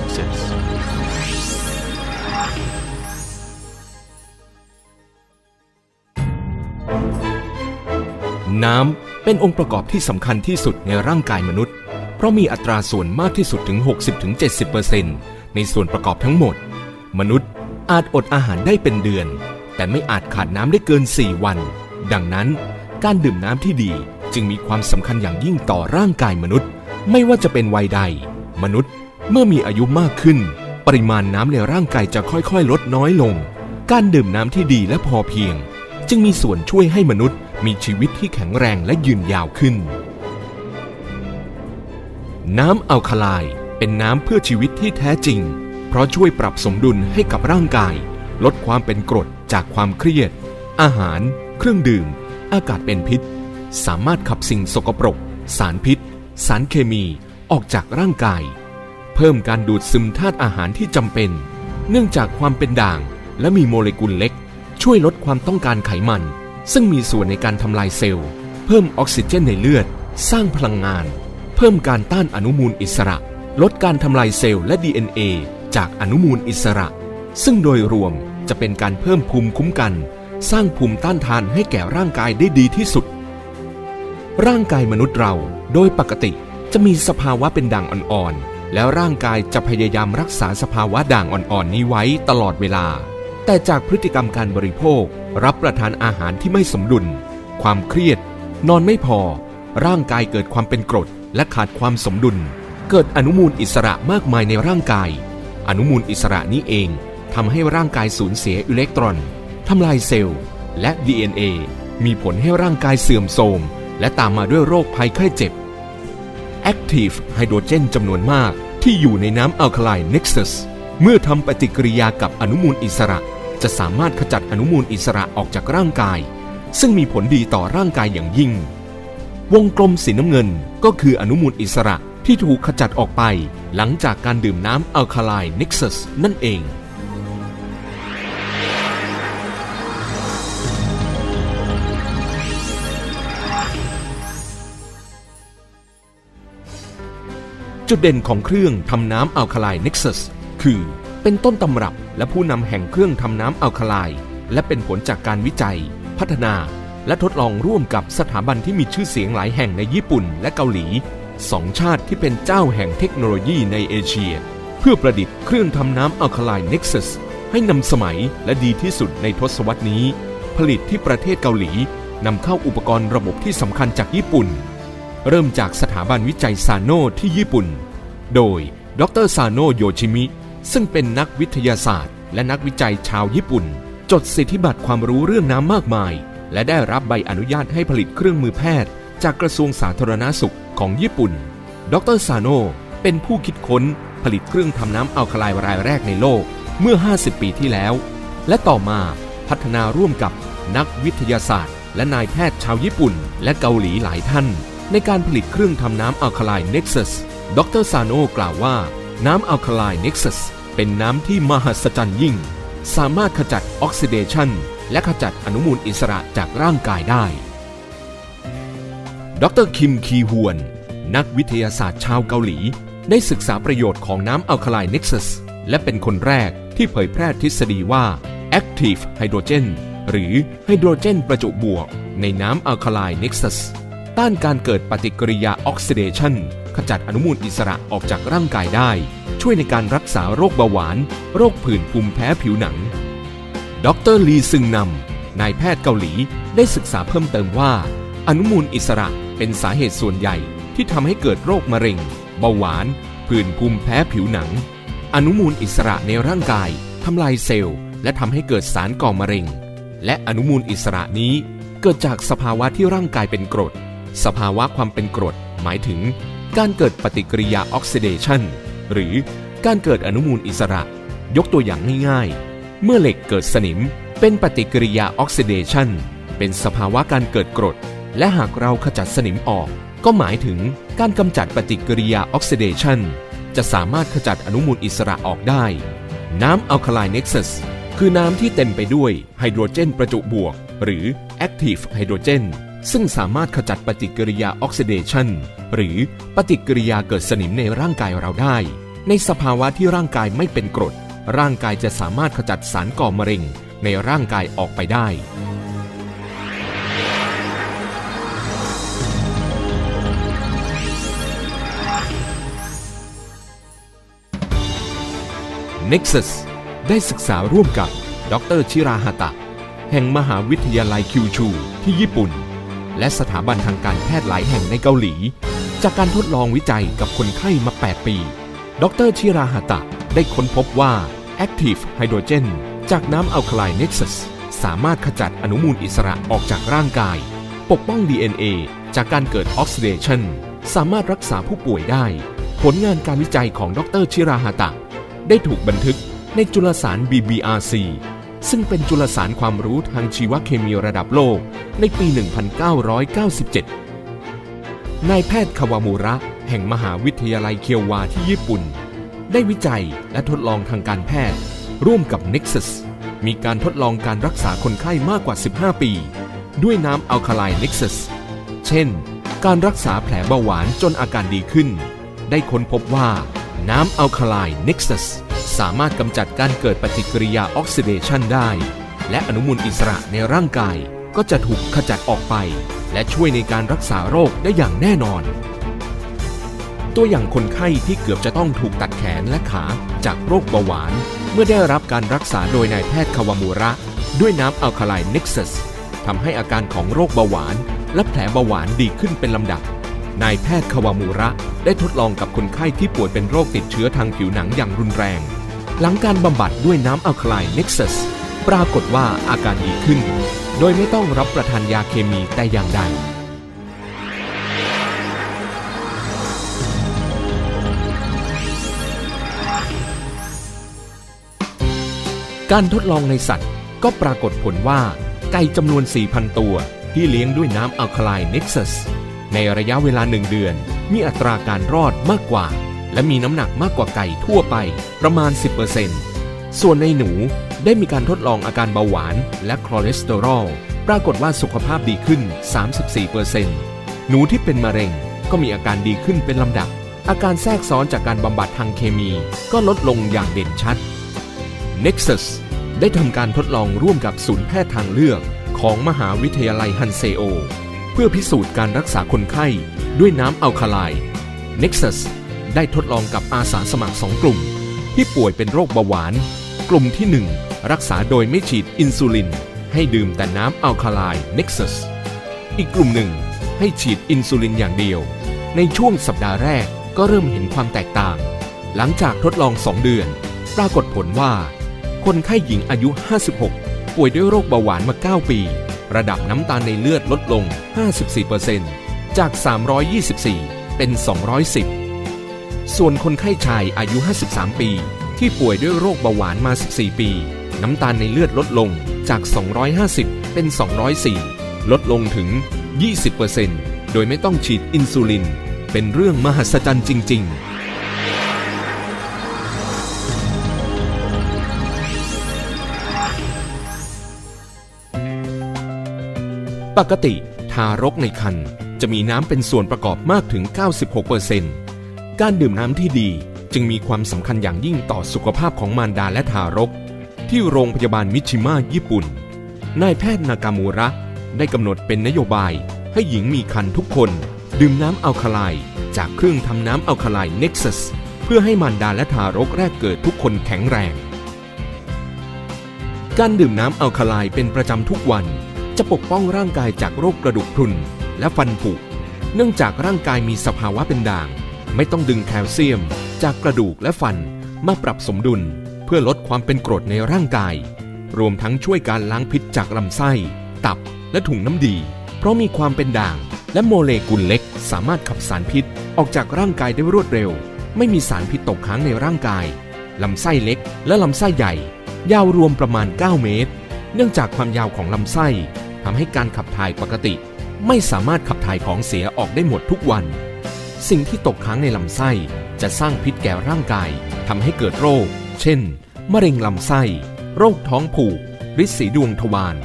Nexus น้ำเป็นองค์ประกอบที่สำคัญที่สุดในร่างกายมนุษย์ เพราะมีอัตราส่วนมากที่สุดถึง 60-70%ในส่วนประกอบทั้งหมด มนุษย์อาจอดอาหารได้เป็นเดือน แต่ไม่อาจขาดน้ำได้เกิน 4 วัน ดังนั้น การดื่มน้ำที่ดีจึงมีความสำคัญอย่างยิ่งต่อร่างกายมนุษย์ ไม่ว่าจะเป็นวัยใด มนุษย์ เมื่อมีอายุมากขึ้น ปริมาณน้ำในร่างกายจะค่อยๆ ลดน้อยลง การดื่มน้ำที่ดีและพอเพียง จึงมีส่วนช่วยให้มนุษย์ มีชีวิตที่แข็งแรงและยืนยาวขึ้น น้ำอัลคาไลเป็นน้ำเพื่อชีวิตที่แท้จริง เพราะช่วยปรับสมดุลให้กับร่างกาย ลดความเป็นกรดจากความเครียด อาหาร เครื่องดื่ม อากาศเป็นพิษ สามารถขับสิ่งสกปรก สารพิษ สารเคมี ออกจากร่างกาย พิ่มการดูดซึมธาตุอาหารที่จำเป็น เนื่องจากความเป็นด่าง และมีโมเลกุลเล็ก ช่วยลดความต้องการไขมัน ซึ่งมีส่วนในการทำลายเซลล์ เพิ่มออกซิเจนในเลือด สร้างพลังงาน เพิ่มการต้านอนุมูลอิสระ ลดการทำลายเซลล์และ DNA จากอนุมูลอิสระ ซึ่งโดยรวมจะเป็นการเพิ่มภูมิคุ้มกัน สร้างภูมิต้านทานให้แก่ร่างกายได้ดีที่สุด ร่างกายมนุษย์เราโดยปกติจะมีสภาวะเป็นด่างอ่อนๆ แล้วร่างกายจะพยายามรักษาสภาวะด่างอ่อนๆนี้ไว้ตลอดเวลา แต่จากพฤติกรรมการบริโภค รับประทานอาหารที่ไม่สมดุล ความเครียด นอนไม่พอ ร่างกายเกิดความเป็นกรด และขาดความสมดุล เกิดอนุมูลอิสระมากมายในร่างกาย อนุมูลอิสระนี้เองทำให้ร่างกายสูญเสียอิเล็กตรอนทำลายเซลล์ และ DNA มีผลให้ร่างกายเสื่อมโทรมและตามมาด้วยโรคภัยไข้เจ็บ Active ไฮโดรเจนจำนวนมาก ที่อยู่ในน้ำอัลคาไลน์ Nexus เมื่อทำปฏิกิริยากับอนุมูลอิสระ จะสามารถขจัดอนุมูลอิสระออกจากร่างกาย ซึ่งมีผลดีต่อร่างกายอย่างยิ่ง วงกลมสีน้ำเงินก็คืออนุมูลอิสระที่ถูกขจัดออกไป หลังจากการดื่มน้ำอัลคาไลน์ Nexus นั่นเอง จุดเด่นของเครื่องทำน้ำอัลคาไลน์ Nexus คือเป็นต้นตำรับและผู้นำแห่งเครื่องทำน้ำอัลคาไลน์และเป็นผลจากการวิจัย พัฒนา และทดลองร่วมกับสถาบันที่มีชื่อเสียงหลายแห่งในญี่ปุ่นและเกาหลีสองชาติที่เป็นเจ้าแห่งเทคโนโลยีในเอเชีย เพื่อประดิษฐ์เครื่องทำน้ำอัลคาไลน์ Nexus ให้นำสมัยและดีที่สุดในทศวรรษนี้ ผลิตที่ประเทศเกาหลีนำเข้าอุปกรณ์ระบบที่สำคัญจากญี่ปุ่น เริ่มจากสถาบันวิจัยซานโนที่ญี่ปุ่น โดยดรซานโนโยชิมิ ซึ่งเป็นนักวิทยาศาสตร์ และนักวิจัยชาวญี่ปุ่น จดสิทธิบัตรความรู้เรื่องน้ำมากมาย และได้รับใบอนุญาตให้ผลิตเครื่องมือแพทย์ จากกระทรวงสาธารณาสุขของญี่ปุ่น ดรซานโนเป็นผู้คิดค้นผลิตเครื่องทำน้ำอัลคาไลน์รายแรกในโลกเมื่อ 50 ปีที่แล้ว และต่อมาพัฒนาร่วมกับนักวิทยาศาสตร์ และนายแพทย์ชาวญี่ปุ่น และเกาหลีหลายท่าน ในการผลิตเครื่องทำน้ำอัลคาไลน์ Nexus ดรซาโนกล่าวว่า น้ำอัลคาไลน์ Nexus เป็นน้ำที่มหัศจรรย์ยิ่ง สามารถขจัดออกซิเดชันและขจัดอนุมูลอิสระจากร่างกายได้ ดรคิมคีฮวน นักวิทยาศาสตร์ชาวเกาหลี ได้ศึกษาประโยชน์ของน้ำอัลคาไลน์ Nexus และเป็นคนแรกที่เผยแพร่ทฤษฎีว่า Active Hydrogen หรือไฮโดรเจนประจุบวก ในน้ำอัลคาไลน์ Nexus ต้านการเกิดปฏิกิริยาออกซิเดชันขจัดอนุมูลอิสระออกจากร่างกายได้ ช่วยในการรักษาโรคเบาหวาน โรคผื่นภูมิแพ้ผิวหนัง ดรลีซึงนำนายแพทย์เกาหลีได้ศึกษาเพิ่มเติมว่า อนุมูลอิสระเป็นสาเหตุส่วนใหญ่ที่ทำให้เกิดโรคมะเร็ง เบาหวาน ผื่นภูมิแพ้ผิวหนัง อนุมูลอิสระในร่างกายทำลายเซลล์ และทำให้เกิดสารก่อมะเร็ง และอนุมูลอิสระนี้เกิดจากสภาวะที่ร่างกายเป็นกรด สภาวะความเป็นกรดหมายถึง การเกิดปฏิกิริยาออกซิเดชันหรือการเกิดอนุมูลอิสระ ยกตัวอย่างง่ายๆ เมื่อเหล็กเกิดสนิม เป็นปฏิกิริยาออกซิเดชันเป็นสภาวะการเกิดกรด และหากเราขจัดสนิมออก ก็หมายถึงการกำจัดปฏิกิริยาออกซิเดชันจะสามารถขจัดอนุมูลอิสระออกได้ น้ำอัลคาไลน์ Nexus คือน้ำที่เต็มไปด้วยไฮโดรเจนประจุบวก หรือ Active Hydrogen ซึ่งสามารถขจัดปฏิกิริยาออกซิเดชันหรือปฏิกิริยาเกิดสนิมในร่างกายเราได้ ในสภาวะที่ร่างกายไม่เป็นกรด ร่างกายจะสามารถขจัดสารก่อมะเร็งในร่างกายออกไปได้ Nexus ได้ศึกษาร่วมกับ ดรชิราฮาตะ แห่งมหาวิทยาลัยคิวชู ที่ญี่ปุ่น และสถาบันทางการแพทย์หลายแห่งในเกาหลี จากการทดลองวิจัยกับคนไข้มา 8 ปี ดรชิราฮาตะได้ค้นพบว่า Active Hydrogen จากน้ำอัลคาไลน์ Nexus สามารถขจัดอนุมูลอิสระออกจากร่างกาย ปกป้อง DNA จากการเกิดออกซิเดชันสามารถรักษาผู้ป่วยได้ ผลงานการวิจัยของดรชิราฮาตะ ได้ถูกบันทึกในจุลสาร BBRC ซึ่งเป็นจุลสารความรู้ทางชีวเคมีระดับโลกในปี 1997 นายแพทย์คาวามูระ แห่งมหาวิทยาลัยเคียววาที่ญี่ปุ่น ได้วิจัยและทดลองทางการแพทย์ ร่วมกับ Nexus มีการทดลองการรักษาคนไข้มากกว่า 15 ปี ด้วยน้ำอัลคาไลน์ Nexus เช่น การรักษาแผลเบาหวานจนอาการดีขึ้น ได้ค้นพบว่าน้ำอัลคาไลน์ Nexus สามารถกำจัดการเกิดปฏิกิริยาออกซิเดชันได้ และอนุมูลอิสระในร่างกายก็จะถูกขจัดออกไป และช่วยในการรักษาโรคได้อย่างแน่นอน ตัวอย่างคนไข้ที่เกือบจะต้องถูกตัดแขนและขาจากโรคเบาหวาน เมื่อได้รับการรักษาโดยนายแพทย์คาวามูระ ด้วยน้ำอัลคาไลน์ Nexus ทำให้อาการของโรคเบาหวาน และแผลเบาหวานดีขึ้นเป็นลำดับนายแพทย์คาวามูระ ได้ทดลองกับคนไข้ที่ป่วยเป็นโรคติดเชื้อทางผิวหนังอย่างรุนแรง หลังการบำบัดด้วยน้ำอัลคลาไลน์ Nexus ปรากฏว่าอาการดีขึ้น โดยไม่ต้องรับประทานยาเคมีแต่อย่างใดการทดลองในสัตว์ ก็ปรากฏผลว่า ไก่จำนวน 4,000 ตัว ที่เลี้ยงด้วยน้ำอัลคลาไลน์ Nexus ในระยะเวลาหนึ่งเดือน มีอัตราการรอดมากกว่า และมีน้ำหนักมากกว่าไก่ทั่วไปประมาณ 10%ส่วนในหนูได้มีการทดลองอาการเบาหวานและคอเลสเตอรอลปรากฏว่าสุขภาพดีขึ้น 34%หนูที่เป็นมะเร็งก็มีอาการดีขึ้นเป็นลำดับ อาการแทรกซ้อนจากการบำบัดทางเคมีก็ลดลงอย่างเด่นชัด Nexus ได้ทำการทดลองร่วมกับศูนย์แพทย์ทางเลือกของมหาวิทยาลัยฮันเซโอ เพื่อพิสูจน์การรักษาคนไข้ด้วยน้ำอัลคาไลน์ Nexus ได้ทดลองกับอาสาสมัครสองกลุ่ม ที่ป่วยเป็นโรคเบาหวาน กลุ่มที่ 1 รักษาโดยไม่ฉีดอินซูลิน ให้ดื่มแต่น้ำอัลคาไลน์ Nexus อีกกลุ่มหนึ่งให้ฉีดอินซูลินอย่างเดียว ในช่วงสัปดาห์แรกก็เริ่มเห็นความแตกต่าง หลังจากทดลอง 2 เดือน ปรากฏผลว่า คนไข้หญิงอายุ 56 ป่วยด้วยโรคเบาหวานมา 9 ปี ระดับน้ำตาลในเลือดลดลง 54%จาก 324 เป็น 210 ส่วนคนไข้ชายอายุ 53 ปี ที่ป่วยด้วยโรคเบาหวานมา 14 ปี น้ำตาลในเลือดลดลงจาก 250 เป็น 204 ลดลงถึง 20%โดยไม่ต้องฉีดอินซูลิน เป็นเรื่องมหัศจรรย์จริง ๆปกติทารกในครรภ์จะมีน้ำเป็นส่วนประกอบมากถึง 96% การดื่มน้ำที่ดีจึงมีความสำคัญอย่างยิ่งต่อสุขภาพของมารดาและทารก ที่โรงพยาบาลมิชิมะญี่ปุ่น นายแพทย์นากามูระได้กำหนดเป็นนโยบายให้หญิงมีครรภ์ทุกคน ดื่มน้ำอัลคาไลจากเครื่องทำน้ำอัลคาไลเน์ Nexus เพื่อให้มารดาและทารกแรกเกิดทุกคนแข็งแรง การดื่มน้ำอัลคาไลเป็นประจำทุกวัน จะปกป้องร่างกายจากโรคกระดูกพรุนและฟันผุเนื่องจากร่างกายมีสภาวะเป็นด่าง ไม่ต้องดึงแคลเซียม จากกระดูกและฟันมาปรับสมดุล เพื่อลดความเป็นกรดในร่างกาย รวมทั้งช่วยการล้างพิษจากลำไส้ ตับและถุงน้ำดี เพราะมีความเป็นด่าง และโมเลกุลเล็ก สามารถขับสารพิษออกจากร่างกายได้รวดเร็ว ไม่มีสารพิษตกค้างในร่างกายลำไส้เล็ก และลำไส้ใหญ่ ยาวรวมประมาณ 9 เมตร เนื่องจากความยาวของลำไส้ทำให้การขับถ่ายปกติ ไม่สามารถขับถ่ายของเสียออกได้หมดทุกวัน สิ่งที่ตกค้างในลำไส้จะสร้างพิษแก่ร่างกายทำให้เกิดโรค เช่น มะเร็งลำไส้ โรคท้องผูกริดสีดวงทวาร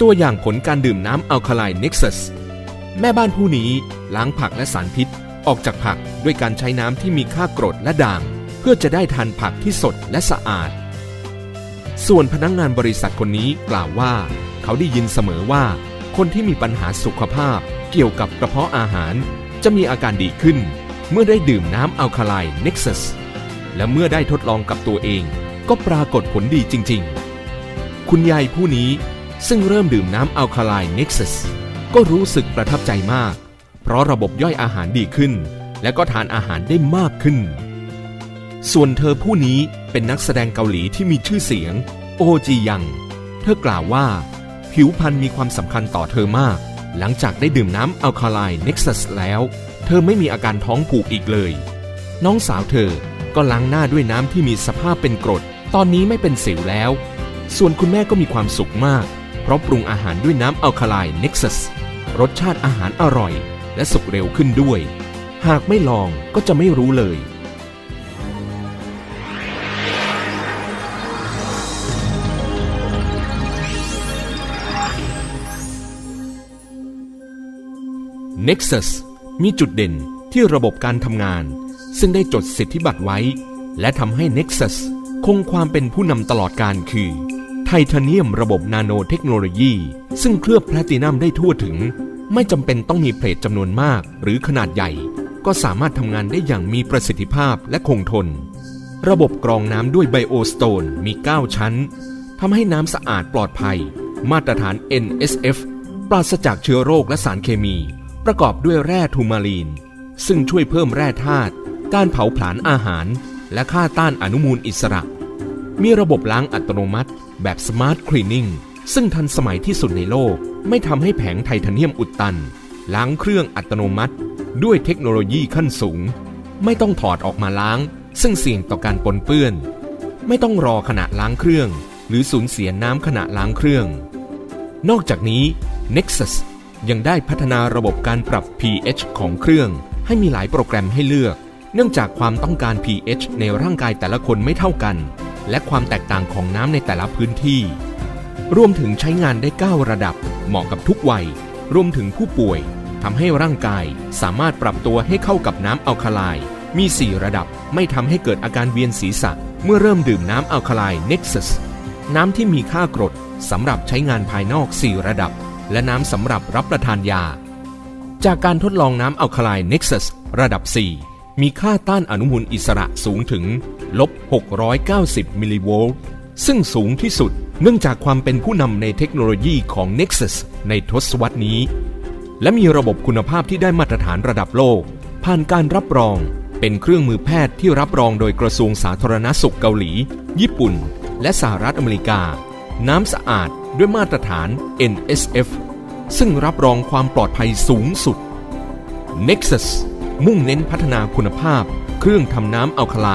ตัวอย่างผลการดื่มน้ำอัลคาไลน์ Nexus แม่บ้านผู้นี้ล้างผักและสารพิษออกจากผักด้วยการใช้น้ำที่มีค่ากรดและด่าง เพื่อจะได้ทานผักที่สดและสะอาด ส่วนพนักงงานบริษัทคนนี้กล่าวว่า เขาได้ยินเสมอว่า คนที่มีปัญหาสุขภาพเกี่ยวกับกระเพาะอาหาร จะมีอาการดีขึ้น เมื่อได้ดื่มน้ำอัลคาไลน์ Nexus และเมื่อได้ทดลองกับตัวเอง ก็ปรากฏผลดีจริง ๆ คุณยายผู้นี้ซึ่งเริ่มดื่มน้ำอัลคาไลน์ Nexus ก็รู้สึกประทับใจมาก เพราะระบบย่อยอาหารดีขึ้น และก็ทานอาหารได้มากขึ้น ส่วนเธอผู้นี้เป็นนักแสดงเกาหลีที่มีชื่อเสียง โอจียัง เธอกล่าวว่า ผิวพรรณมีความสำคัญต่อเธอมาก หลังจากได้ดื่มน้ำอัลคาไลน์ Nexus แล้ว เธอไม่มีอาการท้องผูกอีกเลย น้องสาวเธอก็ล้างหน้าด้วยน้ำที่มีสภาพเป็นกรด ตอนนี้ไม่เป็นสิวแล้ว ส่วนคุณแม่ก็มีความสุขมาก เพราะปรุงอาหารด้วยน้ำอัลคาไลน์ Nexus รสชาติอาหารอร่อย และสุกเร็วขึ้นด้วย หากไม่ลองก็จะไม่รู้เลย Nexus มีจุดเด่นที่ระบบการทำงาน ซึ่งได้จดสิทธิบัตรไว้ และทำให้ Nexus คงความเป็นผู้นำตลอดการคือไทเทเนียมระบบนาโนเทคโนโลยี ซึ่งเคลือบแพลตินัมได้ทั่วถึง ไม่จำเป็นต้องมีเพลทจำนวนมาก หรือขนาดใหญ่ ก็สามารถทำงานได้อย่างมีประสิทธิภาพและคงทน ระบบกรองน้ำด้วยไบโอสโตนมี 9 ชั้นทำให้น้ำสะอาดปลอดภัย มาตรฐาน NSF ปราศจากเชื้อโรคและสารเคมี ประกอบด้วยแร่ทูมาลีน ซึ่งช่วยเพิ่มแร่ธาตุการเผาผลาญอาหาร และฆ่าต้านอนุมูลอิสระ มีระบบล้างอัตโนมัติ แบบ Smart Cleaning ซึ่งทันสมัยที่สุดในโลก ไม่ทำให้แผงไทเทเนียมอุดตัน ล้างเครื่องอัตโนมัติ ด้วยเทคโนโลยีขั้นสูง ไม่ต้องถอดออกมาล้าง ซึ่งเสี่ยงต่อการปนเปื้อน ไม่ต้องรอขณะล้างเครื่อง หรือสูญเสียน้ำขณะล้างเครื่อง นอกจากนี้ Nexus ยังได้พัฒนาระบบการปรับ pH ของเครื่อง ให้มีหลายโปรแกรมให้เลือก เนื่องจากความต้องการ pH ในร่างกายแต่ละคนไม่เท่ากัน และความแตกต่างของน้ำในแต่ละพื้นที่ รวมถึงใช้งานได้ 9 ระดับ เหมาะกับทุกวัย รวมถึงผู้ป่วยทำให้ร่างกายสามารถปรับตัวให้เข้ากับน้ำอัลคาไลมี 4 ระดับไม่ทำให้เกิดอาการเวียนศีรษะ เมื่อเริ่มดื่มน้ำอัลคาไลน์ Nexus น้ำที่มีค่ากรดสำหรับใช้งานภายนอก 4 ระดับ และน้ำสำหรับรับประทานยา จากการทดลองน้ำอัลคาไลน์ Nexus ระดับ 4 มีค่าต้านอนุมูลอิสระสูงถึงลบ 690 มิลลิโวลต์ ซึ่งสูงที่สุดเนื่องจากความเป็นผู้นำในเทคโนโลยีของ Nexus ในทศวรรษนี้ และมีระบบคุณภาพที่ได้มาตรฐานระดับโลก ผ่านการรับรอง เป็นเครื่องมือแพทย์ที่รับรองโดยกระทรวงสาธารณสุขเกาหลี ญี่ปุ่น และสหรัฐอเมริกา น้ำสะอาด ด้วยมาตรฐาน NSF ซึ่งรับรองความปลอดภัยสูงสุด Nexus มุ่งเน้นพัฒนาคุณภาพ เครื่องทำน้ำอัลคาไล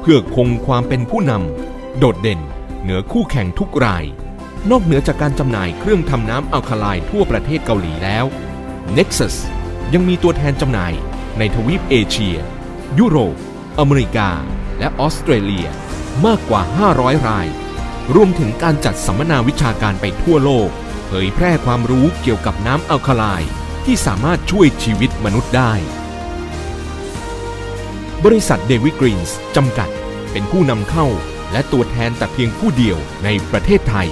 เพื่อคงความเป็นผู้นำโดดเด่น เหนือคู่แข่งทุกราย นอกเหนือจากการจำหน่ายเครื่องทำน้ำอัลคาไลทั่วประเทศเกาหลีแล้ว Nexus ยังมีตัวแทนจำหน่ายในทวีปเอเชีย ยุโรป อเมริกา และออสเตรเลีย มากกว่า 500 ราย รวมถึงการจัดสัมมนาวิชาการไปทั่วโลก เผยแพร่ความรู้เกี่ยวกับน้ำอัลคาไลที่สามารถช่วยชีวิตมนุษย์ได้ บริษัทเดวิกรีนส์จำกัด เป็นผู้นำเข้าและตัวแทนแต่เพียงผู้เดียวในประเทศไทย